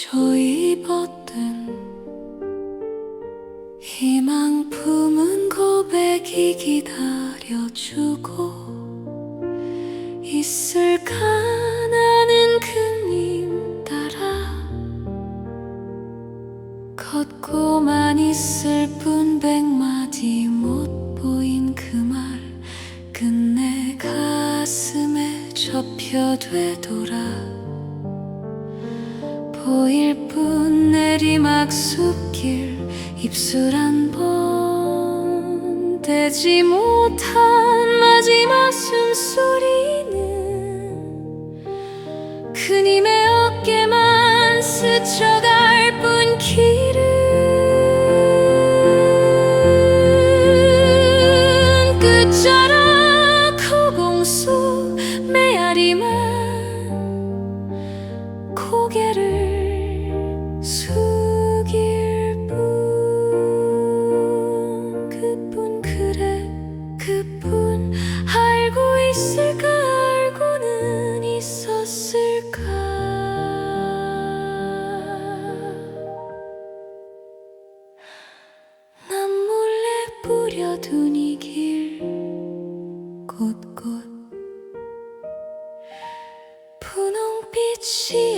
저 입었던 희망 품은 고백이 기다려주고 있을까 나는 그님 따라 걷고만 있을 뿐 백마디 못 보인 그 말 끝내 가슴에 접혀 되돌아 보일 뿐 내리막 숲길 입술 한번 떼지 못한 마지막 숨소리는 그님의 어깨만 스쳐갈 뿐 길은 고개를 뿌려둔 이 길 곳곳. 분홍빛이